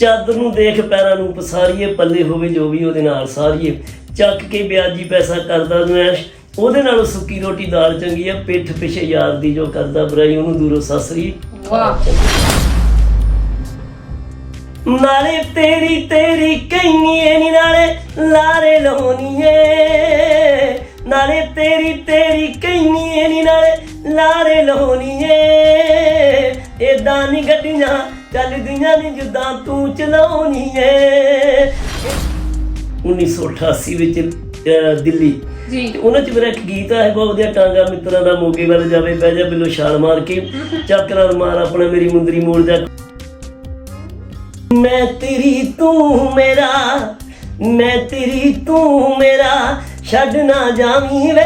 ਚਾਦਰ ਨੂੰ ਦੇਖ ਪੈਰਾਂ ਨੂੰ ਪਸਾਰੀਏ ਪੱਲੇ ਹੋਵੇ ਜੋ ਵੀ ਉਹਦੇ ਨਾਲ ਸਾਰੀਏ। ਚੱਕ ਕੇ ਵਿਆਜੀ ਪੈਸਾ ਕਰਦਾ ਨੈਸ਼ ਉਹਦੇ ਨਾਲੋਂ ਸੁੱਕੀ ਰੋਟੀ ਦਾਲ ਚੰਗੀ ਆ ਪਿੱਠ ਪਿਛੇ ਯਾਰ ਦੀ ਜੋ ਕਰਦਾ ਬੁਰਾਈ ਉਹਨੂੰ ਦੂਰੋਂ ਸਸਰੀ ਵਾਹ। ਨਾਲੇ ਤੇਰੀ ਤੇਰੀ ਕਹਿਨੀਏ ਨੀ ਨਾਲੇ ਲਾਰੇ ਲਾਉਣੀਏ। ਨਾਲੇ ਤੇਰੀ ਤੇਰੀ ਕਹਿਨੀਏ ਨੀ ਨਾਲੇ ਲਾਰੇ ਲਾਉਣੀਏ। ਏਦਾਂ ਨੀ ਗੱਡੀਆਂ ਚੱਲਦੀਆਂ ਨੀ ਜਿੱਦਾਂ ਤੂੰ ਚਲਾਉਣੀਏ 1988 ਵਿੱਚ ਅਹ, ਦਿੱਲੀ। ਜੀ। ਤੇ ਉਹਨਾਂ ਚ ਮੇਰਾ ਇੱਕ ਗੀਤ ਹੈ ਬਹੁਤ ਵਧੀਆ ਟਾਂਗਾ ਮਿੱਤਰਾਂ ਦਾ ਮੋਗੇ ਵੱਲ ਜਾਵੇ ਬਹਿ ਜਾ ਬਿੱਲੋ ਛਾਲ ਮਾਰ ਕੇ। ਚੱਕ ਨਾਲ ਮਾਰ ਆਪਣਾ ਮੇਰੀ ਮੁੰਦਰੀ ਮੋੜ ਜਾ। ਮੈਂ ਤੇਰੀ ਤੂੰ ਮੇਰਾ ਮੈਂ ਤੇਰੀ ਤੂੰ ਮੇਰਾ ਛੱਡ ਨਾ ਜਾਵੀਂ ਵੇ।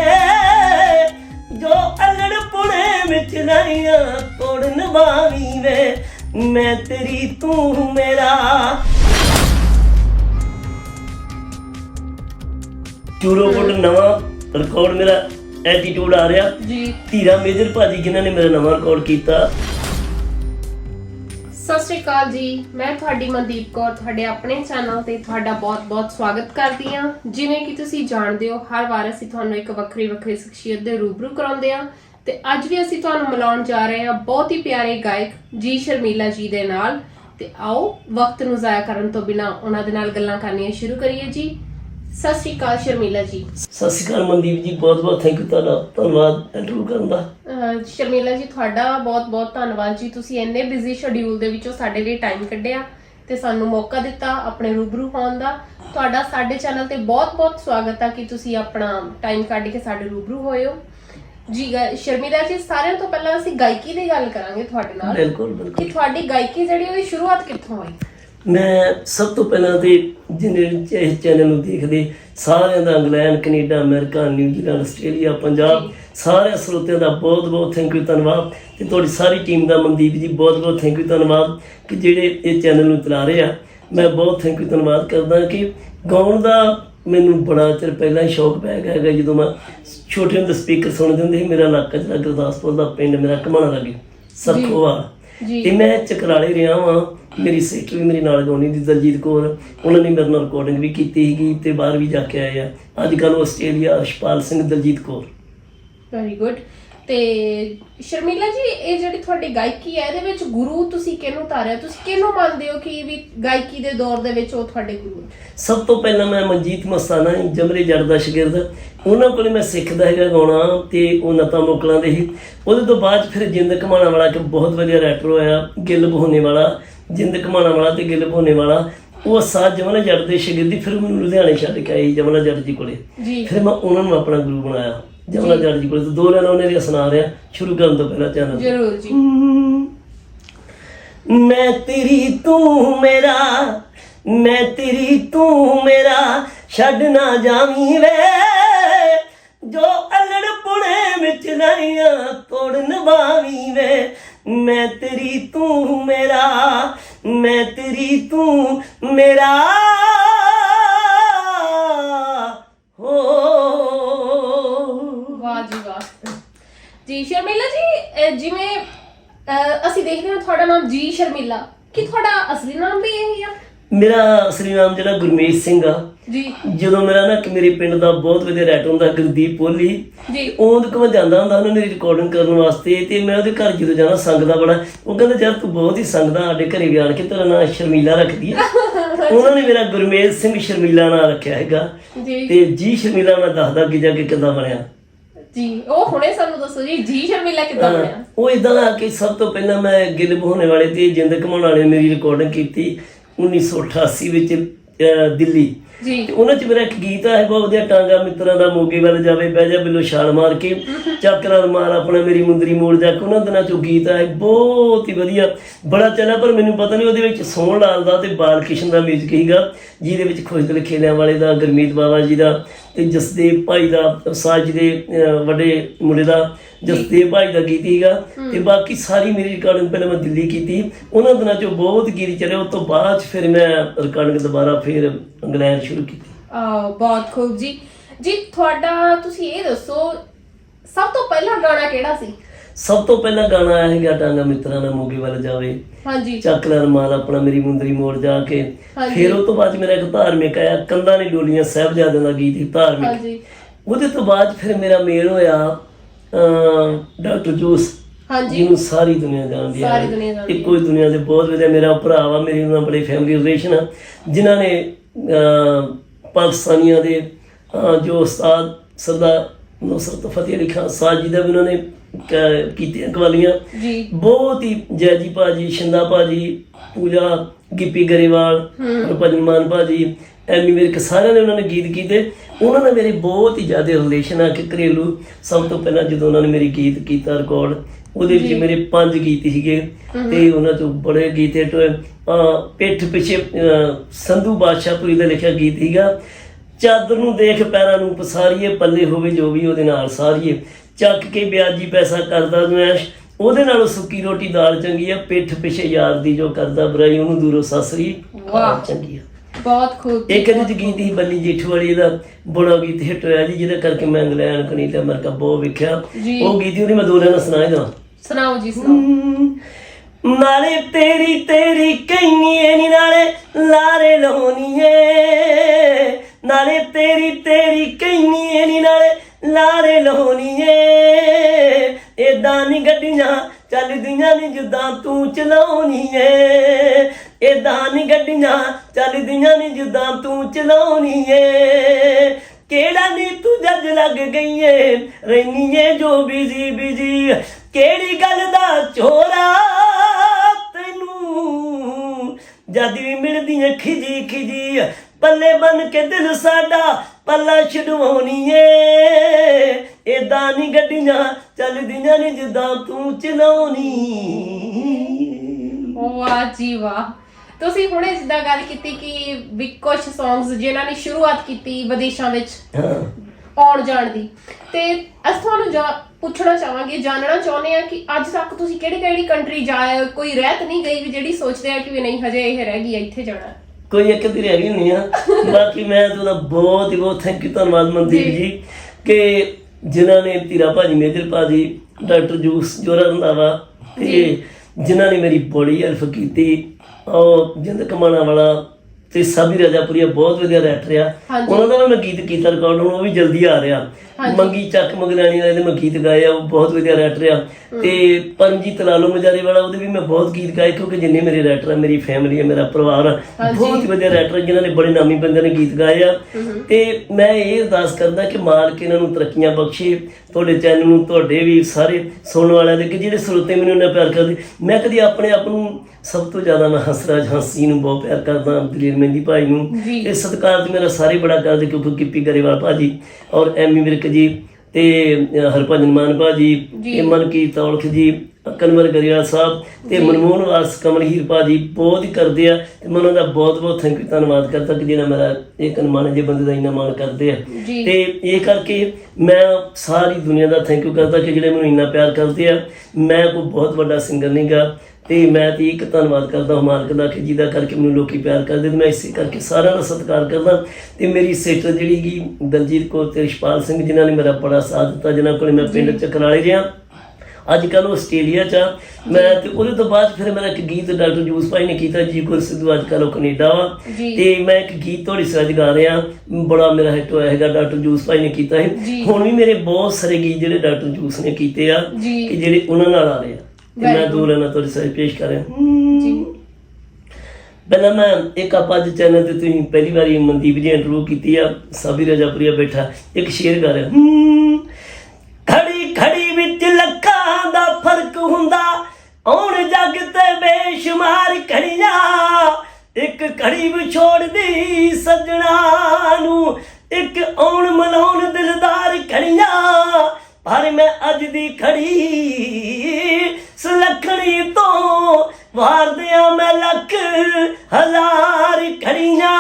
ਪੁਣੇ ਵਿੱਚ ਲਾਈਆਂ ਤੋੜ ਨਵਾਵੀਂ ਵੇ ਮੈਂ ਤੇਰੀ ਤੂੰ ਮੇਰਾ। ਚੂਰੋ ਕੋਟ ਨਵਾਂ ਰਿਕਾਰਡ ਮੇਰਾ ਐਟੀਟਿਊਡ ਆ ਰਿਹਾ। ਜੀ। ਧੀਰਾ ਮੇਜਰ ਭਾਜੀ ਜਿਨ੍ਹਾਂ ਨੇ ਮੇਰਾ ਨਵਾਂ ਰਿਕਾਰਡ ਕੀਤਾ। ਸਤਿ ਸ਼੍ਰੀ ਅਕਾਲ ਜੀ। ਮੈਂ ਤੁਹਾਡੀ ਮਨਦੀਪ ਕੌਰ ਤੁਹਾਡੇ ਆਪਣੇ ਚੈਨਲ ਤੇ ਤੁਹਾਡਾ ਬਹੁਤ-ਬਹੁਤ ਸਵਾਗਤ ਕਰਦੀ ਹਾਂ। ਜਿਵੇਂ ਕਿ ਤੁਸੀਂ ਜਾਣਦੇ ਹੋ ਹਰ ਵਾਰ ਅਸੀਂ ਤੁਹਾਨੂੰ ਇੱਕ ਵੱਖਰੀ ਵੱਖਰੀ ਸ਼ਖਸੀਅਤ ਦੇ ਰੂਬਰੂ ਕਰਾਉਂਦੇ ਹਾਂ। ਤੇ ਅੱਜ ਵੀ ਅਸੀਂ ਤੁਹਾਨੂੰ ਮਿਲਾਉਣ ਜਾ ਰਹੇ ਹਾਂ ਬਹੁਤ ਹੀ ਪਿਆਰੇ ਗਾਇਕ ਜੀ ਸ਼ਰਮੀਲਾ ਜੀ ਦੇ ਨਾਲ। ਤੇ ਆਓ ਵਕਤ ਨੂੰ ਜ਼ਾਇਆ ਕਰਨ ਤੋਂ ਬਿਨਾ ਉਹਨਾਂ ਦੇ ਨਾਲ ਗੱਲਾਂ ਕਰਨੀਆਂ ਸ਼ੁਰੂ ਕਰੀਏ ਜੀ। ਸਤਿ ਸ਼੍ਰੀ ਅਕਾਲ ਸ਼ਰਮੀਲਾ ਜੀ। ਸਤਿ ਸ਼੍ਰੀ ਅਕਾਲ ਮਨਦੀਪ ਜੀ ਬਹੁਤ ਬਹੁਤ ਥੈਂਕ ਯੂ ਤੁਹਾਡਾ ਧੰਨਵਾਦ ਇੰਟਰਵਿਊ ਕਰਨ ਦਾ। ਅਹ ਸ਼ਰਮੀਲਾ ਜੀ ਤੁਹਾਡਾ ਬਹੁਤ-ਬਹੁਤ ਧੰਨਵਾਦ ਜੀ। ਤੁਸੀਂ ਇੰਨੇ ਬਿਜ਼ੀ ਸ਼ਡਿਊਲ ਦੇ ਵਿੱਚੋਂ ਸਾਡੇ ਲਈ ਟਾਈਮ ਕੱਢਿਆ ਤੇ ਸਾਨੂੰ ਮੌਕਾ ਦਿੱਤਾ ਆਪਣੇ ਰੂਬਰੂ ਹੋਣ ਦਾ। ਤੁਹਾਡਾ ਸਾਡੇ ਚੈਨਲ ਤੇ ਬਹੁਤ-ਬਹੁਤ ਸਵਾਗਤ ਹੈ ਕਿ ਤੁਸੀਂ ਆਪਣਾ ਟਾਈਮ ਕੱਢ ਕੇ ਸਾਡੇ ਰੂਬਰੂ ਹੋਏ ਹੋ। ਜੀ ਗਾ- ਸ਼ਰਮੀਲਾ ਜੀ ਸਾਰਿਆਂ ਤੋਂ ਪਹਿਲਾਂ ਅਸੀਂ ਗਾਇਕੀ ਦੀ ਗੱਲ ਕਰਾਂਗੇ ਤੁਹਾਡੇ ਨਾਲ। ਬਿਲਕੁਲ ਬਿਲਕੁਲ। ਕਿ ਤੁਹਾਡੀ ਗਾਇਕੀ ਜਿਹੜੀ ਉਹਦੀ ਸ਼ੁਰੂਆਤ ਕਿੱਥੋਂ ਹੋਈ? ਮੈਂ ਸਭ ਤੋਂ ਪਹਿਲਾਂ ਤੇ ਜਿਹਨੇ ਇਸ ਚੈਨਲ ਨੂੰ ਦੇਖਦੇ ਸਾਰਿਆਂ ਦਾ England Canada America New Zealand Australia Punjab ਸਾਰੇ ਸਰੋਤਿਆਂ ਦਾ ਬਹੁਤ ਬਹੁਤ ਥੈਂਕ ਯੂ ਧੰਨਵਾਦ। ਤੇ ਤੁਹਾਡੀ ਸਾਰੀ ਟੀਮ ਦਾ ਮਨਦੀਪ ਜੀ ਬਹੁਤ ਬਹੁਤ ਥੈਂਕ ਯੂ ਧੰਨਵਾਦ ਕਿ ਜਿਹੜੇ ਇਹ ਚੈਨਲ ਨੂੰ ਚਲਾ ਰਹੇ ਆ। ਮੈਂ ਬਹੁਤ ਥੈਂਕ ਯੂ ਧੰਨਵਾਦ ਕਰਦਾ ਕਿ ਗਾਉਣ ਦਾ ਮੈਨੂੰ ਬੜਾ ਚਿਰ ਪਹਿਲਾਂ ਹੀ ਸ਼ੌਕ ਪੈ ਗਿਆ ਹੈਗਾ ਜਦੋਂ ਮੈਂ ਛੋਟੇ ਹੁੰਦੇ ਸਪੀਕਰ ਸੁਣਦੇ ਹੁੰਦੇ ਸੀ ਮੇਰਾ ਇਲਾਕਾ ਜਿਹੜਾ ਗੁਰਦਾਸਪੁਰ ਦਾ ਪਿੰਡ ਮੇਰਾ ਘਮਾਣਾ ਲੱਗੇ ਸਰਖੋਵਾ ਤੇ ਮੈਂ ਚਕਰਾਲੇ ਰਿਹਾ ਵਾਂ ਮੇਰੀ ਸਿਸਟਰ ਵੀ ਮੇਰੇ ਨਾਲ ਗਾਉਣੀ ਦੀ ਦਲਜੀਤ ਕੌਰ ਉਹਨਾਂ ਨੇ ਮੇਰੇ ਨਾਲ ਰਿਕਾਰਡਿੰਗ ਵੀ ਕੀਤੀ ਸੀਗੀ ਤੇ ਬਾਹਰ ਵੀ ਜਾ ਕੇ ਆਏ ਆ। ਅੱਜ ਕੱਲ੍ਹ ਉਹ Australia Ashpal Singh Daljit Kaur. Very good ਤੇ ਸ਼ਰਮੀਲਾ ਜੀ ਇਹ ਜਿਹੜੀ ਤੁਹਾਡੀ ਗਾਇਕੀ ਹੈ ਇਹਦੇ ਵਿੱਚ ਗੁਰੂ ਤੁਸੀਂ ਕਿਹਨੂੰ ਧਾਰਿਆ ਤੁਸੀਂ ਕਿਹਨੂੰ ਮੰਨਦੇ ਹੋ ਕਿ ਵੀ ਗਾਇਕੀ ਦੇ ਦੌਰ ਦੇ ਵਿੱਚ ਉਹ ਤੁਹਾਡੇ ਗੁਰੂ? ਸਭ ਤੋਂ ਪਹਿਲਾਂ ਮੈਂ ਮਨਜੀਤ ਮਸਤਾਨਾ ਜਮਰੇ ਜੱਟ ਦਾ ਸ਼ਾਗਿਰਦ। ਉਹਨਾਂ ਕੋਲੇ ਮੈਂ ਸਿੱਖਦਾ ਹੈਗਾ ਗਾਉਣਾ ਤੇ ਉਹ ਨਤਾ ਮੁਕਲਾਂ ਦੇ ਹੀ। ਉਹਦੇ ਤੋਂ ਬਾਅਦ ਫਿਰ ਜਿੰਦ ਕਮਾਣਾ ਵਾਲਾ ਕਿ ਬਹੁਤ ਵਧੀਆ ਰੈਪਰ ਹੋਇਆ ਗਿੱਲ ਬਹੋਨੇ ਵਾਲਾ। ਜਿੰਦ ਕਮਾਣਾ ਵਾਲਾ ਤੇ ਗਿੱਲ ਬਹੋਨੇ ਵਾਲਾ। ਉਹ ਸਾਜ ਜਮਨਾ ਜੱਟ ਦੇ ਸ਼ਾਗਿਰਦੀ ਫਿਰ ਮੈਨੂੰ ਲੁਧਿਆਣੇ ਛੱਡ ਕੇ ਆਈ ਜਮਨਾ ਜੱਟ ਜੀ ਕੋਲੇ। ਫਿਰ ਮੈਂ ਉਹਨਾਂ ਨੂੰ ਆਪਣਾ ਗੁਰੂ ਬਣਾਇਆ। ਜਮਨਾ ਜੱਟ ਜੀ। ਕੋਲੇ ਦੋ ਲੈਣਾ ਉਹਨੇ ਦੀ ਸੁਣਾ ਰਿਹਾ ਸ਼ੁਰੂ ਕਰਨ ਤੋਂ ਪਹਿਲਾਂ ਚੈਨਲ ਜ਼ਰੂਰ ਜੀ। ਮੈਂ ਤੇਰੀ ਤੂੰ ਮੇਰਾ ਮੈਂ ਤੇਰੀ ਤੂੰ ਮੇਰਾ ਛੱਡ ਨਾ ਜਾਵੀਂ ਵੇ। ਜੋ ਅਲੜ ਪੁਣੇ ਵਿੱਚ ਲਾਈਆਂ ਤੋੜ ਨਵਾਵੀਂ ਵੇ। ਮੈਂ ਤੇਰੀ ਤੂੰ ਮੇਰਾ ਮੈਂ ਤੇਰੀ ਤੂੰ ਮੇਰਾ। ਸ਼ਰਮੀਲਾ ਜੀ ਅਹ ਜਿਵੇਂ ਅਹ ਅਸੀਂ ਦੇਖਦੇ ਹਾਂ ਤੁਹਾਡਾ ਨਾਮ ਜੀ ਸ਼ਰਮੀਲਾ। ਕੀ ਤੁਹਾਡਾ ਅਸਲੀ ਨਾਮ ਵੀ ਇਹੀ ਆ? ਮੇਰਾ ਅਸਲੀ ਨਾਮ ਜਿਹੜਾ ਗੁਰਮੇਸ਼ ਸਿੰਘ ਆ। ਜੀ। ਜਦੋਂ ਮੇਰਾ ਨਾ ਕਿ ਮੇਰੇ ਪਿੰਡ ਦਾ ਬਹੁਤ ਵਧੀਆ ਰੈਟਰ ਹੁੰਦਾ ਗੁਰਦੀਪ ਪੋਲੀ ਜੀ। ਉਹਦੇ ਕੋਲ ਮੈਂ ਜਾਂਦਾ ਹੁੰਦਾ ਉਹਨਾਂ ਮੇਰੀ ਰਿਕਾਰਡਿੰਗ ਕਰਨ ਵਾਸਤੇ ਤੇ ਮੈਂ ਉਹਦੇ ਘਰ ਜਦੋਂ ਜਾਣਾ ਸੰਗਦਾ ਬੜਾ ਉਹ ਕਹਿੰਦਾ ਯਾਰ ਤੂੰ ਬਹੁਤ ਹੀ ਸੰਗਦਾ ਸਾਡੇ ਘਰੇ ਵੀ ਆਣ ਕੇ ਤੇਰਾ ਨਾਂ ਸ਼ਰਮੀਲਾ ਰੱਖਦੀ ਹੈ ਉਹਨਾਂ ਨੇ ਮੇਰਾ ਗੁਰਮੇਲ ਸਿੰਘ ਸ਼ਰਮੀਲਾ ਨਾਂ ਰੱਖਿਆ ਹੈਗਾ। ਜੀ। ਤੇ ਜੀ ਸ਼ਰਮੀਲਾ ਮੈਂ ਦੱਸਦਾ ਕਿ ਜਾ ਕੇ ਕਿੱਦਾਂ ਬਣਿਆ। ਜੀ ਉਹ ਹੁਣੇ ਸਾਨੂੰ ਦੱਸੋ ਜੀ ਜੀ ਸ਼ਰਮੀਲਾ ਕਿੱਦਾਂ ਬਣਿਆ ਉਹ ਇਦਾਂ ਆ ਕਿ ਸਭ ਤੋਂ ਪਹਿਲਾਂ ਮੈਂ ਗਿੱਲ ਬਹੋਣੇ ਵਾਲੇ ਤੇ ਜਿੰਦ ਕਮਾਉਣ ਵਾਲੇ ਮੇਰੀ ਰਿਕਾਰਡਿੰਗ ਕੀਤੀ 1988 ਵਿੱਚ ਅਹ, ਦਿੱਲੀ। ਜੀ। ਤੇ ਉਹਨਾਂ ਚ ਮੇਰਾ ਇੱਕ ਗੀਤ ਹੈ ਬਹੁਤ ਵਧੀਆ ਟਾਂਗਾ ਮਿੱਤਰਾਂ ਦਾ ਮੋਗੇ ਵੱਲ ਜਾਵੇ ਬਹਿ ਜਾ ਬਿੱਲੋ ਛਾਲ ਮਾਰ ਕੇ ਚੱਕ ਨਾਲ ਮਾਰ ਆਪਣਾ ਮੇਰੀ ਮੁੰਦਰੀ ਮੋੜ ਜਾ ਕੇ। ਉਹਨਾਂ ਦਿਨਾਂ ਚੋਂ ਗੀਤ ਹੈ ਬਹੁਤ ਹੀ ਵਧੀਆ। ਬੜਾ ਚੱਲਿਆ ਪਰ ਮੈਨੂੰ ਪਤਾ ਨਹੀਂ ਉਹਦੇ ਵਿੱਚ ਸੋਹਣ ਲਾਲ ਦਾ ਤੇ ਬਾਲ ਕ੍ਰਿਸ਼ਨ ਦਾ ਮਿਊਜ਼ਿਕ ਹੀਗਾ ਜਿਹਦੇ ਵਿੱਚ ਖੁਸ਼ਦਿਲ ਖੇਲਿਆਂ ਵਾਲੇ ਦਾ ਗੁਰਮੀਤ ਬਾਬਾ ਜੀ ਦਾ ਤੇ ਜਸਦੇਵ ਭਾਈ ਦਾ ਸਾਜ ਦੇ ਵੱਡੇ ਮੁੰਡੇ ਦਾ ਜਸਦੇਵ ਭਾਈ ਦਾ ਗੀਤ ਹੀਗਾ ਤੇ ਬਾਕੀ ਸਾਰੀ ਮੇਰੀ ਰਿਕਾਰਡਿੰਗ ਪਹਿਲਾਂ ਮੈਂ ਦਿੱਲੀ ਕੀਤੀ। ਉਹਨਾਂ ਦਿਨਾਂ ਚੋਂ ਬਹੁਤ ਗੀਤ ਚੱਲੇ ਉਸ ਤੋਂ ਬਾਅਦ ਫਿਰ ਮੈਂ ਰਿਕਾਰਡਿੰਗ ਦੁਬਾਰਾ ਫਿਰ ਇੰਗਲੈਂਡ ਸ਼ੁਰੂ ਕੀਤੀ। ਬਹੁਤ ਖੂਬ ਜੀ। ਜੀ ਤੁਹਾਡਾ ਤੁਸੀਂ ਇਹ ਦੱਸੋ ਸਭ ਤੋਂ ਪਹਿਲਾ ਗਾਣਾ ਕਿਹੜਾ ਸੀ? ਸਭ ਤੋਂ ਪਹਿਲਾਂ ਗਾਣਾ ਆਇਆ ਹੈਗਾ ਟਾਂਗਾ ਮਿੱਤਰਾਂ ਨਾਲ ਮੋਗੇ ਵੱਲ ਜਾਵੇ। ਹਾਂਜੀ। ਚੱਕ ਲੈ ਰਮਾਲ ਆਪਣਾ ਮੇਰੀ ਮੁੰਦਰੀ ਮੋੜ ਜਾ ਕੇ। ਹਾਂਜੀ। ਫਿਰ ਉਹ ਤੋਂ ਬਾਅਦ ਮੇਰਾ ਇੱਕ ਧਾਰਮਿਕ ਆਇਆ ਕੰਧਾਂ ਨੇ ਡੋਲੀਆਂ ਸਾਹਿਬਜ਼ਾਦਿਆਂ ਦਾ ਗੀਤ ਸੀ ਧਾਰਮਿਕ। ਹਾਂਜੀ। ਉਹਦੇ ਤੋਂ ਬਾਅਦ ਫਿਰ ਮੇਰਾ ਮੇਲ ਹੋਇਆ ਅਮ ਡਾਕਟਰ ਜੋਸ ਹਾਂਜੀ। ਜਿਹਨੂੰ ਸਾਰੀ ਦੁਨੀਆ ਜਾਣਦੀ ਹੈ ਸਾਰੀ ਦੁਨੀਆ ਜਾਣਦੀ ਹੈ। ਇੱਕੋ ਹੀ ਦੁਨੀਆ ਦੇ ਬਹੁਤ ਵਧੀਆ ਮੇਰਾ ਭਰਾ ਵਾ ਮੇਰੀ ਉਹਨਾਂ ਬੜੀ ਫੈਮਿਲੀ ਰਿਲੇਸ਼ਨ ਆ ਜਿਨ੍ਹਾਂ ਨੇ ਪਾਕਿਸਤਾਨੀਆਂ ਦੇ ਜੋ ਉਸਤਾਦ ਸਰਦਾਰ ਨੁਸਰਤ ਫਤਿਹ ਅਲੀ ਖਾਨ ਸਾਹਿਬ ਜੀ ਦਾ ਵੀ ਉਹਨਾਂ ਨੇ ਕ- ਕੀਤੀਆਂ ਕਵਾਲੀਆਂ। ਜੀ। ਬਹੁਤ ਹੀ ਜੈ ਜੀ ਭਾਜੀ ਸ਼ਿੰਦਾ ਭਾਜੀ ਪੂਜਾ ਗਿੱਪੀ ਗਰੇਵਾਲ ਹਰਭਜਨ ਮਾਨ ਭਾਜੀ ਐਮੀ ਵਿਰਕ ਸਾਰਿਆਂ ਨੇ ਉਹਨਾਂ ਨੇ ਗੀਤ ਕੀਤੇ। ਉਹਨਾਂ ਨਾਲ ਮੇਰੇ ਬਹੁਤ ਹੀ ਜ਼ਿਆਦਾ ਰਿਲੇਸ਼ਨ ਆ ਕਿ ਘਰੇਲੂ ਸਭ ਤੋਂ ਪਹਿਲਾਂ ਜਦੋਂ ਉਹਨਾਂ ਨੇ ਮੇਰੀ ਗੀਤ ਕੀਤਾ ਰਿਕਾਰਡ ਉਹਦੇ ਵਿੱਚ ਮੇਰੇ ਪੰਜ ਗੀਤ ਸੀਗੇ। ਤੇ ਉਹਨਾਂ ਚੋਂ ਬੜੇ ਗੀਤ ਹਿੱਟ ਹੋਏ ਅਹ ਪਿੱਠ ਪਿੱਛੇ ਅਹ ਸੰਧੂ ਬਾਦਸ਼ਾਹਪੁਰੀ ਦਾ ਲਿਖਿਆ ਗੀਤ ਸੀਗਾ। ਚਾਦਰ ਨੂੰ ਦੇਖ ਪੈਰਾਂ ਨੂੰ ਪਸਾਰੀਏ ਪੱਲੇ ਹੋਵੇ ਜੋ ਵੀ ਉਹਦੇ ਨਾਲ ਸਾਰੀਏ। ਚੱਕ ਕੇ ਵਿਆਜੀ ਪੈਸਾ ਕਰਦਾ ਦੁਐਸ਼ ਉਹਦੇ ਨਾਲੋਂ ਸੁੱਕੀ ਰੋਟੀ ਦਾਲ ਚੰਗੀ ਆ ਪਿੱਠ ਪਿੱਛੇ ਯਾਰ ਦੀ ਜੋ ਕਰਦਾ ਬੁਰਾਈ ਉਹਨੂੰ ਦੂਰੋਂ ਸਸਰੀ ਵਾਹ। ਚੰਗੀ ਆ। ਬਹੁਤ ਖੂਬ ਇੱਕ ਇਹਦੇ ਚ ਗੀਤ ਹੀ ਬੱਲੀ ਜੇਠੂ ਵਾਲੀ ਦਾ ਬੜਾ ਗੀਤ ਹਿੱਟ ਹੋਇਆ ਜੀ ਜਿਹਦੇ ਕਰਕੇ ਮੈਂ ਇੰਗਲੈਂਡ ਕੈਨੇਡਾ ਅਮਰੀਕਾ ਬਹੁਤ ਵੇਖਿਆ। ਉਹ ਗੀਤ ਉਹਨੇ ਮੈਂ ਦੋ ਲੈਣਾ ਸੁਣਾਈ ਦਵਾਂ ਸੁਣਾਓ ਜੀ ਸੁਣਾਓ। ਨਾਲੇ ਤੇਰੀ ਤੇਰੀ ਕਈਏ ਨੀ ਨਾਲੇ ਲਾਰੇ ਲਾਉਣੀਏ ਨਾਲੇ ਤੇਰੀ ਤੇਰੀ ਕਈਏ ਨੀ ਨਾਲੇ ਲਾਰੇ ਲਾਉਣੀਏ। ਏਦਾਂ ਨੀ ਗੱਡੀਆਂ ਚੱਲਦੀਆਂ ਨੀ ਜਿੱਦਾਂ ਤੂੰ ਚਲਾਉਣੀਏ। ਏਦਾਂ ਨੀ ਗੱਡੀਆਂ ਚੱਲਦੀਆਂ ਨੀ ਜਿੱਦਾਂ ਤੂੰ ਚਲਾਉਣੀ ਏ ਕਿਹੜਾ ਨੀ ਤੂੰ ਜੱਜ ਲੱਗ ਗਈਏ ਏ ਜੋ ਬਿਜ਼ੀ ਬਿਜ਼ੀ ਕਿਹੜੀ ਗੱਲ ਦਾ ਚੋਰਾ ਤੈਨੂੰ? ਜਦ ਵੀ ਮਿਲਦੀ ਮਿਲਦੀਆਂ ਖਿਜੀ ਖਿਜੀ। ਪੱਲੇ ਬਨ ਕੇ ਦਿਲ ਸਾਡਾ ਪੱਲਾ ਛਡਵਾਉਣੀਏ। ਏਦਾਂ ਨਹੀਂ ਗੱਡੀਆਂ ਚੱਲਦੀਆਂ ਨਹੀਂ ਜਿੱਦਾਂ ਤੂੰ ਚਲਾਉਣੀ। ਵਾਹ ਜੀ ਵਾਹ। ਤੁਸੀਂ ਹੁਣੇ ਜਿੱਦਾਂ ਗੱਲ ਕੀਤੀ ਕਿ ਵੀ ਕੁਝ ਸੌਂਗਸ ਜਿਨ੍ਹਾਂ ਨੇ ਸ਼ੁਰੂਆਤ ਕੀਤੀ ਵਿਦੇਸ਼ਾਂ ਵਿੱਚ ਆਉਣ ਜਾਣ ਦੀ। ਤੇ ਅਸੀਂ ਤੁਹਾਨੂੰ ਜਾ ਪੁੱਛਣਾ ਚਾਹਾਂਗੇ ਜਾਣਨਾ ਚਾਹੁੰਦੇ ਆ ਕਿ ਅੱਜ ਤੱਕ ਤੁਸੀਂ ਕਿਹੜੀ ਕਿਹੜੀ ਕੰਟਰੀ ਜਾਏ? ਕੋਈ ਰਹਿਤ ਨਹੀਂ ਗਈ ਵੀ ਜਿਹੜੀ ਸੋਚਦੇ ਆ ਕਿ ਵੀ ਨਹੀਂ ਹਜੇ ਇਹ ਰਹਿ ਗਈ ਇੱਥੇ ਜਾਣਾ। ਕੋਈ ਇੱਕ ਦੀ ਰਹਿ ਗਈ ਨਹੀਂ ਆ ਬਾਕੀ ਮੈਂ ਤੁਹਾਡਾ ਬਹੁਤ ਹੀ ਬਹੁਤ ਥੈਂਕ ਯੂ ਧੰਨਵਾਦ ਮਨਦੀਪ ਜੀ। ਕਿ ਜਿਨ੍ਹਾਂ ਨੇ ਧੀਰਾ ਭਾਜੀ ਮੇਜਰ ਭਾਜੀ ਡਾਕਟਰ ਜੂਸ ਜੋਰਾ ਰੰਧਾਵਾ ਤੇ ਜਿਨ੍ਹਾਂ ਨੇ ਮੇਰੀ ਬੜੀ ਹੈਲਪ ਕੀਤੀ ਉਹ ਜਿੰਦ ਕਮਾਣਾ ਵਾਲਾ ਤੇ ਸਾਬੀ ਰਾਜਾਪੁਰੀਆ ਬਹੁਤ ਵਧੀਆ ਰੈਟਰ ਆ ਹਾਂਜੀ। ਉਹਨਾਂ ਦਾ ਮੈਂ ਗੀਤ ਕੀਤਾ ਰਿਕਾਰਡ ਹੁਣ ਉਹ ਵੀ ਜਲਦੀ ਆ ਰਿਹਾ। ਮੰਗੀ ਚੱਕ ਮਗਰਾਣੀ ਵਾਲੇ ਦੇ ਮੈਂ ਗੀਤ ਗਾਏ ਆ ਉਹ ਬਹੁਤ ਵਧੀਆ ਰੈਟਰ ਆ ਤੇ ਪਰਮਜੀਤ ਲਾਲੋ ਮਜਾਰੇ ਵਾਲਾ ਉਹਦੇ ਵੀ ਮੈਂ ਬਹੁਤ ਗੀਤ ਗਾਏ ਕਿਉਂਕਿ ਜਿੰਨੇ ਮੇਰੇ ਰੈਟਰ ਆ ਮੇਰੀ ਫੈਮਿਲੀ ਆ ਮੇਰਾ ਪਰਿਵਾਰ ਆ। ਬਹੁਤ ਵਧੀਆ ਰਾਈਟਰ ਜਿਨ੍ਹਾਂ ਨੇ ਬੜੇ ਨਾਮੀ ਬੰਦਿਆਂ ਨੇ ਗੀਤ ਗਾਏ ਆ ਤੇ ਮੈਂ ਇਹ ਅਰਦਾਸ ਕਰਦਾ ਕਿ ਮਾਲਕ ਇਹਨਾਂ ਨੂੰ ਤਰੱਕੀਆਂ ਬਖਸ਼ੇ ਤੁਹਾਡੇ ਚੈਨਲ ਨੂੰ ਤੁਹਾਡੇ ਵੀ ਸਾਰੇ ਸੁਣਨ ਵਾਲਿਆਂ ਦੇ ਕਿ ਜਿਹੜੇ ਸਰੋਤੇ ਮੈਨੂੰ ਇੰਨਾ ਪਿਆਰ ਕਰਦੇ ਮੈਂ ਕਦੀ ਆਪਣੇ ਆਪ ਨੂੰ ਸਭ ਤੋਂ ਜ਼ਿਆਦਾ ਮੈਂ ਹੰਸਰਾਜ ਹੰਸੀ ਨੂੰ ਬਹੁਤ ਪਿਆਰ ਕਰਦਾ ਦਲੀਲ ਮਹਿੰਦੀ ਭਾਈ ਨੂੰ ਜੀ। ਇਹ ਸਤਿਕਾਰ ਤੇ ਮੇਰਾ ਸਾਰੇ ਬੜਾ ਕਰਦੇ ਕਿਉਂਕਿ ਗਿੱਪੀ ਗਰੇਵਾਲ ਭਾਜੀ ਔਰ ਐਮੀ ਵਿਰਕ ਜੀ ਤੇ ਅ, ਹਰਭਜਨ ਮਾਨ ਭਾਜੀ ਜੀ। ਤੇ ਮਨਕੀਰਤ ਔਲਖ ਜੀ ਕਨਵਰ ਗਰੇਵਾਲ ਸਾਹਿਬ ਤੇ ਮਨਮੋਹਨ ਵਾਸ ਕਮਲਹੀਰ ਭਾਜੀ ਬਹੁਤ ਹੀ ਕਰਦੇ ਆ ਤੇ ਮੈਂ ਉਹਨਾਂ ਦਾ ਬਹੁਤ ਬਹੁਤ ਥੈਂਕ ਯੂ ਧੰਨਵਾਦ ਕਰਦਾ ਕਿ ਜਿਹੜਾ ਮੇਰਾ ਇਹ ਕਨਮਾਨ ਜੇ ਬੰਦੇ ਦਾ ਇੰਨਾ ਮਾਣ ਕਰਦੇ ਆ ਜੀ। ਤੇ ਇਹ ਕਰਕੇ ਮੈਂ ਸਾਰੀ ਦੁਨੀਆ ਦਾ ਥੈਂਕ ਯੂ ਕਰਦਾ ਕਿ ਜਿਹੜੇ ਮੈਨੂੰ ਇੰਨਾ ਪਿਆਰ ਕਰਦੇ ਆ ਮੈਂ ਕੋਈ ਬਹੁਤ ਵੱਡਾ ਸਿੰਗਰ ਨਹੀਂਗਾ ਤੇ ਮੈਂ ਤੇ ਇੱਕ ਧੰਨਵਾਦ ਕਰਦਾ ਹਾਂ ਮਾਲਕ ਦਾ ਕਿ ਜਿਹਦਾ ਕਰਕੇ ਮੈਨੂੰ ਲੋਕੀ ਪਿਆਰ ਕਰਦੇ ਤੇ ਮੈਂ ਇਸੇ ਕਰਕੇ ਸਾਰਿਆਂ ਦਾ ਸਤਿਕਾਰ ਕਰਦਾ ਤੇ ਮੇਰੀ ਸਿਸਟਰ ਜਿਹੜੀ ਗੀ ਦਲਜੀਤ ਕੌਰ ਤੇ ਰਿਸ਼ਪਾਲ ਸਿੰਘ ਜਿਨ੍ਹਾਂ ਨੇ ਮੇਰਾ ਬੜਾ ਸਾਥ ਦਿੱਤਾ ਜਿਨ੍ਹਾਂ ਕੋਲ ਮੈਂ ਪਿੰਡ ਚ ਕਰਾਲੇ ਰਿਹਾ ਅੱਜ ਕੱਲ ਉਹ ਆਸਟ੍ਰੇਲੀਆ ਚ। ਮੈਂ ਤੇ ਉਹਦੇ ਤੋਂ ਬਾਅਦ ਫਿਰ ਮੇਰਾ ਇੱਕ ਗੀਤ ਡਾਕਟਰ ਜੂਸ ਭਾਈ ਨੇ ਕੀਤਾ ਜੀ ਗੁਰ ਸਿੱਧੂ ਅੱਜ ਕੱਲ ਉਹ ਕੈਨੇਡਾ ਵਾ। ਤੇ ਮੈਂ ਇੱਕ ਗੀਤ ਤੁਹਾਡੀ ਸੱਜ ਗਾ ਰਿਹਾ ਬੜਾ ਮੇਰਾ ਹਿੱਟ ਹੋਇਆ ਹੈਗਾ ਡਾਕਟਰ ਜੂਸ ਭਾਈ ਨੇ ਕੀਤਾ ਹੈ। ਹੁਣ ਵੀ ਮੇਰੇ ਬਹੁਤ ਸਾਰੇ ਗੀਤ ਜਿਹੜੇ ਡਾਕਟਰ ਜੂਸ ਨੇ ਕੀਤੇ ਆ। ਕਿ ਜਿਹੜੇ ਉਹਨਾਂ ਨਾਲ ਆ ਰਹੇ ਆ ਮੈਂ good. ਦੋ ਲੈਣਾ ਤੁਹਾਡੇ ਸਾਹਮਣੇ ਪੇਸ਼ ਕਰ ਰਿਹਾ। ਜੀ। ਪਹਿਲਾਂ ਮੈਂ ਇੱਕ ਆਪਾਂ ਅੱਜ ਚੈਨਲ ਤੇ ਤੁਸੀਂ ਪਹਿਲੀ ਵਾਰੀ ਮਨਦੀਪ ਜੀ ਇੰਟਰਵਿਊ ਕੀਤੀ ਆ ਸਾਬੀ ਰਜਾਪੁਰੀਆ ਬੈਠਾ ਇੱਕ ਸ਼ੇਰ ਗਾ ਰਿਹਾ। ਖੜੀ ਖੜੀ ਵਿੱਚ ਲੱਖਾਂ ਦਾ ਫ਼ਰਕ ਹੁੰਦਾ ਆਉਣ ਜੱਗ ਤੇ ਬੇਸ਼ੁਮਾਰ ਘੜੀਆਂ ਇੱਕ ਘੜੀ ਵਿਛੋੜਦੀ ਸੱਜਣਾ ਨੂੰ ਇੱਕ ਆਉਣ ਮਨਾਉਣ ਦਿਲਦਾਰ ਘੜੀਆਂ ਪਰ ਮੈਂ ਅੱਜ ਦੀ ਖੜੀ ਸੁਲੱਖਣੀ ਤੋਂ ਵਾਰਦਿਆਂ ਮੈਂ ਲੱਖ ਹਜ਼ਾਰ ਖੜੀਆਂ।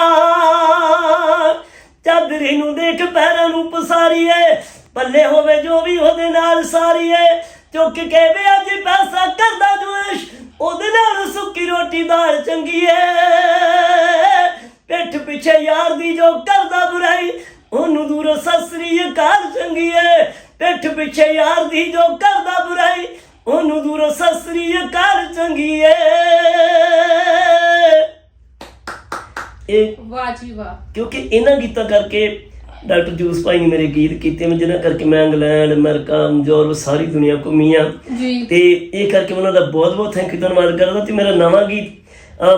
ਚਾਦਰੀ ਨੂੰ ਦੇਖ ਪੈਰਾਂ ਨੂੰ ਪਸਾਰੀਏ, ਪੱਲੇ ਹੋਵੇ ਜੋ ਵੀ ਉਹਦੇ ਨਾਲ ਸਾਰੀਏ। ਚੁੱਕ ਕੇ ਵੇ ਅੱਜ ਪੈਸਾ ਕਰਦਾ ਜੋਸ਼ ਉਹਦੇ ਨਾਲ ਸੁੱਕੀ ਰੋਟੀ ਦਾਲ ਚੰਗੀ ਚੰਗੀਏ। ਪਿੱਠ ਪਿੱਛੇ ਯਾਰ ਦੀ ਜੋ ਕਰਦਾ ਬੁਰਾਈ, ਉਹਨੂੰ ਦੂਰੋਂ ਸਸਰੀ ਅਕਾਲ ਚੰਗੀਏ। ਪਿੱਠ ਪਿੱਛੇ ਯਾਰ ਦੀ ਜੋ ਕਰਦਾ ਬੁਰਾਈ ਉਹਨੂੰ ਦੂਰੋਂ ਸਸਰੀ ਅਕਾਲ ਚੰਗੀਏ। ਇਹ ਵਾਹ ਜੀ ਵਾਹ। ਕਿਉਂਕਿ ਇਹਨਾਂ ਗੀਤਾਂ ਕਰਕੇ ਡਾਕਟਰ ਜੂਸ ਭਾਈ ਨੇ ਮੇਰੇ ਗੀਤ ਕੀਤੇ ਮੈਂ ਜਿਹਨਾਂ ਕਰਕੇ ਮੈਂ ਇੰਗਲੈਂਡ ਅਮਰੀਕਾ ਯੂਰਪ ਸਾਰੀ ਦੁਨੀਆ ਘੁੰਮੀ ਆ। ਜੀ। ਤੇ ਇਹ ਕਰਕੇ ਉਹਨਾਂ ਦਾ ਬਹੁਤ ਬਹੁਤ ਥੈਂਕ ਯੂ ਧੰਨਵਾਦ ਕਰਦਾ। ਤੇ ਮੇਰਾ ਨਵਾਂ ਗੀਤ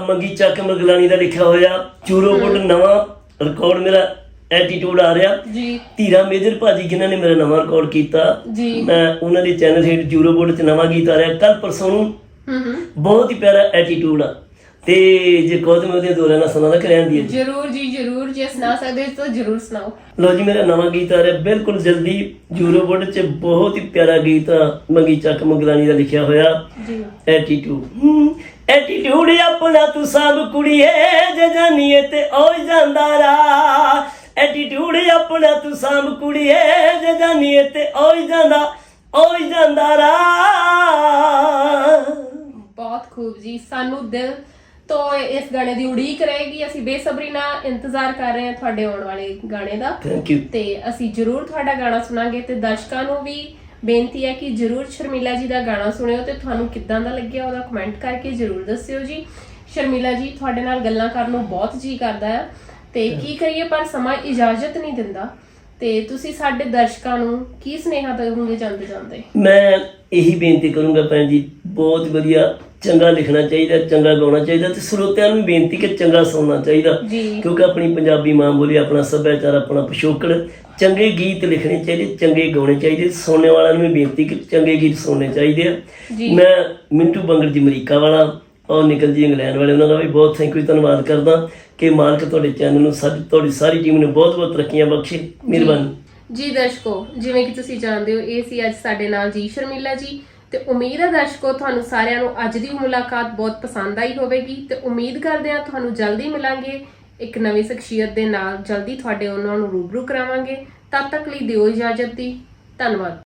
ਮੰਗੀ ਚੱਕ ਮਗਲਾਣੀ ਦਾ ਲਿਖਿਆ ਹੋਇਆ ਚੂਰੋ ਨਵਾਂ ਰਿਕਾਰਡ ਮੇਰਾ ਐਟੀਟਿਊਡ ਆ ਰਿਹਾ। ਜੀ। ਧੀਰਾ ਮੇਜਰ ਭਾਜੀ ਜਿਨ੍ਹਾਂ ਨੇ ਮੇਰਾ ਨਵਾਂ ਰਿਕਾਰਡ ਕੀਤਾ ਜੀ। ਮੈਂ ਉਹਨਾਂ ਦੇ ਚੈਨਲ ਹੇਠ ਜੂਰੋ ਬੋਰਡ 'ਚ ਨਵਾਂ ਗੀਤ ਆ ਰਿਹਾ। ਕੱਲ ਪਰਸੋਂ ਨੂੰ ਹੂੰ ਹੂੰ ਬਹੁਤ ਹੀ ਪਿਆਰਾ ਐਟੀਟਿਊਡ ਆ। ਤੇ ਜੇ ਕਹੋ ਤੇ ਮੈਂ ਉਹਦੀਆਂ ਦੋ ਲਾਈਨਾਂ ਕਰਿਆ ਦੀ ਹੈ ਜਰੂਰ ਜੀ ਜਰੂਰ। ਜੇ ਸੁਣਾ ਸਕਦੇ ਹੋ ਤਾਂ ਜਰੂਰ ਸੁਣਾਓ। ਲੋ ਜੀ ਮੇਰਾ ਨਵਾਂ ਗੀਤ ਆ ਰਿਹਾ। ਬਿਲਕੁਲ ਜਲਦੀ ਜੂਰੋ ਬੋਰਡ 'ਚ ਬਹੁਤ ਹੀ ਪਿਆਰਾ ਗੀਤ ਆ। ਮੰਗੀ ਚੱਕ ਮਗਲਾਨੀ ਦਾ ਲਿਖਿਆ ਹੋਇਆ। ਜੀ। ਐਟੀਟਿਊਡ ਐਟੀਟਿਊਡ ਆਪਣਾ ਤੂੰ ਸਭ ਕੁੜੀਏ ਜੇ ਜਾਨੀਏ ਤੇ ਓਏ ਜਾਂਦਾ ਰਾ ਐਟੀਟਿਊਡ ਆਪਣਾ ਤੂੰ ਸਭ ਕੁੜੀਏ ਜੇ ਜਾਨੀਏ ਤੇ ਓਏ ਜਾਂਦਾ ਓਏ ਜਾਂਦਾ ਰਾ ਬਹੁਤ ਖੂਬ ਜੀ ਸਾਨੂੰ ਦਿਲ ਤੋਂ ਇਸ ਗਾਣੇ ਦੀ ਉਡੀਕ ਰਹੇਗੀ। ਅਸੀਂ ਬੇਸਬਰੀ ਨਾਲ ਇੰਤਜ਼ਾਰ ਕਰ ਰਹੇ ਹਾਂ ਤੁਹਾਡੇ ਆਉਣ ਵਾਲੇ ਗਾਣੇ ਦਾ। ਥੈਂਕ ਯੂ ਤੇ ਅਸੀਂ ਜਰੂਰ ਤੁਹਾਡਾ ਗਾਣਾ ਸੁਣਾਂਗੇ ਤੇ ਦਰਸ਼ਕਾਂ ਨੂੰ ਵੀ ਬੇਨਤੀ ਹੈ ਕਿ ਜਰੂਰ ਸ਼ਰਮੀਲਾ ਜੀ ਦਾ ਗਾਣਾ ਸੁਣਿਓ ਤੇ ਤੁਹਾਨੂੰ ਕਿੱਦਾਂ ਦਾ ਲੱਗਿਆ ਉਹਦਾ ਕਮੈਂਟ ਕਰਕੇ ਜਰੂਰ ਦੱਸਿਓ ਜੀ। ਸ਼ਰਮੀਲਾ ਜੀ ਤੁਹਾਡੇ ਨਾਲ ਗੱਲਾਂ ਕਰਨ ਨੂੰ ਬਹੁਤ ਜੀ ਕਰਦਾ ਹੈ। ਤੇ ਕੀ ਕਰੀਏ ਪਰ ਸਮਾਂ ਇਜਾਜ਼ਤ ਨਹੀਂ ਦਿੰਦਾ। ਤੇ ਤੁਸੀਂ ਸਾਡੇ ਦਰਸ਼ਕਾਂ ਨੂੰ ਕੀ ਸੁਨੇਹਾ ਦੇਵੋਗੇ ਜਾਂਦੇ ਜਾਂਦੇ? ਮੈਂ ਇਹੀ ਬੇਨਤੀ ਕਰੂੰਗਾ ਭੈਣ ਜੀ ਬਹੁਤ ਵਧੀਆ ਚੰਗਾ ਲਿਖਣਾ ਚਾਹੀਦਾ ਚੰਗਾ ਗਾਉਣਾ ਚਾਹੀਦਾ ਤੇ ਸਰੋਤਿਆਂ ਨੂੰ ਬੇਨਤੀ ਕਿ ਚੰਗਾ ਸੁਣਨਾ ਚਾਹੀਦਾ। ਜੀ। ਕਿਉਂਕਿ ਆਪਣੀ ਪੰਜਾਬੀ ਮਾਂ ਬੋਲੀ ਆਪਣਾ ਸੱਭਿਆਚਾਰ ਆਪਣਾ ਪਿਛੋਕੜ ਚੰਗੇ ਗੀਤ ਲਿਖਣੇ ਚਾਹੀਦੇ ਚੰਗੇ ਗਾਉਣੇ ਚਾਹੀਦੇ ਸੁਣਨੇ ਵਾਲਿਆਂ ਨੂੰ ਵੀ ਬੇਨਤੀ ਕਿ ਚੰਗੇ ਗੀਤ ਸੁਣਨੇ ਚਾਹੀਦੇ ਆ। ਜੀ। ਮੈਂ ਮਿੰਟੂ ਬੰਗੜ ਜੀ ਅਮਰੀਕਾ ਵਾਲਾ ਔਰ ਨਿਕਲ ਜੀ ਇੰਗਲੈਂਡ ਵਾਲੇ ਉਹਨਾਂ ਦਾ ਵੀ ਬਹੁਤ ਥੈਂਕ ਯੂ ਧੰਨਵਾਦ ਕਰਦਾ ਕਿ ਮਾਲਕ ਤੁਹਾਡੇ ਚੈਨਲ ਨੂੰ ਸਾਡੀ ਤੁਹਾਡੀ ਸਾਰੀ ਟੀਮ ਨੂੰ ਬਹੁਤ ਬਹੁਤ ਤਰੱਕੀਆਂ ਬਖਸ਼ੇ ਮਿਹਰਬਾਨੀ। ਜੀ ਦਰਸ਼ਕੋ ਜਿਵੇਂ ਕਿ ਤੁਸੀਂ ਜਾਣਦੇ ਹੋ ਇਹ ਸੀ ਅੱਜ ਸਾਡੇ ਨਾਲ ਜੀ ਸ਼ਰਮੀਲਾ ਜੀ ਤੇ ਉਮੀਦ ਹੈ ਦਰਸ਼ਕੋ ਤੁਹਾਨੂੰ ਸਾਰਿਆਂ ਨੂੰ ਅੱਜ ਦੀ ਮੁਲਾਕਾਤ ਬਹੁਤ ਪਸੰਦ ਆਈ ਹੋਵੇਗੀ ਤੇ ਉਮੀਦ ਕਰਦੇ ਹਾਂ ਤੁਹਾਨੂੰ ਜਲਦੀ ਮਿਲਾਂਗੇ ਇੱਕ ਨਵੀਂ ਸ਼ਖਸੀਅਤ ਦੇ ਨਾਲ ਜਲਦੀ ਤੁਹਾਡੇ ਉਹਨਾਂ ਨੂੰ ਰੂਬਰੂ ਕਰਾਵਾਂਗੇ। ਤਦ ਤੱਕ ਲਈ ਦਿਓ ਇਜਾਜ਼ਤ ਦੀ ਧੰਨਵਾਦ।